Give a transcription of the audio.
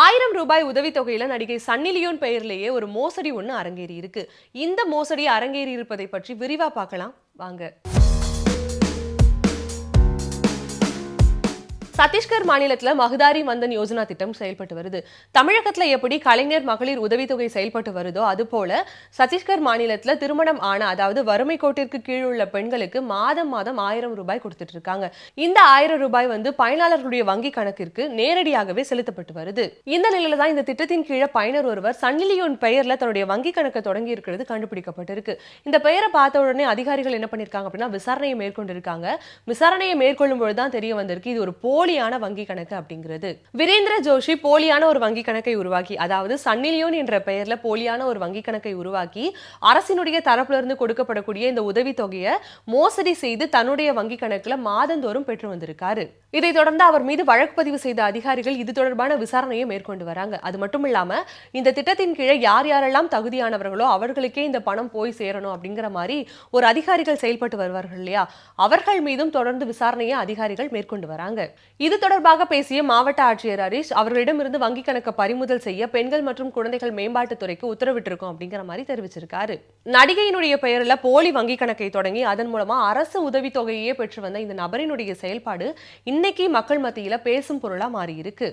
ஆயிரம் ரூபாய் உதவித்தொகையில் நடிகை சன்னி லியோன் பெயர்லேயே ஒரு மோசடி ஒன்று அரங்கேறி இருக்கு. இந்த மோசடி அரங்கேறி இருப்பதை பற்றி விரிவா பார்க்கலாம். வாங்க. சத்தீஸ்கர் மாநிலத்தில் மகதாரி மந்தன் யோஜனா திட்டம் செயல்பட்டு வருது. தமிழகத்தில் எப்படி கலைஞர் மகளிர் உதவித்தொகை செயல்பட்டு வருதோ அது போல சத்தீஸ்கர் மாநிலத்தில் திருமணம் ஆன அதாவது வறுமை கோட்டிற்கு கீழ் உள்ள பெண்களுக்கு மாதம் மாதம் ஆயிரம் ரூபாய் கொடுத்துட்டு இருக்காங்க. இந்த ஆயிரம் ரூபாய் வந்து பயனாளர்களுடைய வங்கி கணக்கிற்கு நேரடியாகவே செலுத்தப்பட்டு வருது. இந்த நிலையில தான் இந்த திட்டத்தின் கீழே பயனர் ஒருவர் சன்னிலியோன் பெயர்ல தன்னுடைய வங்கி கணக்கை தொடங்கி இருக்கிறது கண்டுபிடிக்கப்பட்டிருக்கு. இந்த பெயரை பார்த்த உடனே அதிகாரிகள் என்ன பண்ணிருக்காங்க அப்படின்னா விசாரணையை மேற்கொண்டிருக்காங்க. விசாரணையை மேற்கொள்ளும் பொழுது தான் தெரிய வந்திருக்கு இது ஒரு போலி போலியான வங்கி கணக்கு அப்படிங்கிறது. வீரேந்திர ஜோஷி போலியான ஒரு வங்கி கணக்கை உருவாக்கி அதாவது சன்னிலியோன் என்ற பெயர்ல போலியான ஒரு வங்கி கணக்கை உருவாக்கி அரசினுடைய தரப்புல இருந்து கொடுக்கப்படக்கூடிய இந்த உதவி தொகையை மோசடி செய்து தன்னுடைய வங்கி கணக்குல மாதந்தோறும் பெற்று வந்திருக்காரு. இதைத் தொடர்ந்து அவர் மீது வழக்கு பதிவு செய்த அதிகாரிகள் இது தொடர்பான விசாரணையை மேற்கொண்டு வராங்க. அது மட்டும் இல்லாம இந்த திட்டத்தின் கீழே யார் யாரெல்லாம் தகுதியானவர்களோ அவர்களுக்கே இந்த பணம் போய் சேரணும் அப்படிங்கிற மாதிரி ஒரு அதிகாரிகள் செயல்பட்டு வருவார்கள் இல்லையா? அவர்கள் மீதும் தொடர்ந்து விசாரணையை அதிகாரிகள் மேற்கொண்டு வராங்க. இது தொடர்பாக பேசிய மாவட்ட ஆட்சியர் ஹரீஷ் அவர்களிடமிருந்து வங்கி கணக்கை பறிமுதல் செய்ய பெண்கள் மற்றும் குழந்தைகள் மேம்பாட்டுத்துறைக்கு உத்தரவிட்டிருக்கோம் அப்படிங்கிற மாதிரி தெரிவிச்சிருக்காரு. நடிகையினுடைய பெயரில் போலி வங்கி கணக்கை தொடங்கி அதன் மூலமா அரசு உதவித்தொகையே பெற்று வந்த இந்த நபரினுடைய செயல்பாடு இன்னைக்கு மக்கள் மத்தியில் பேசும் பொருளா மாறியிருக்கு.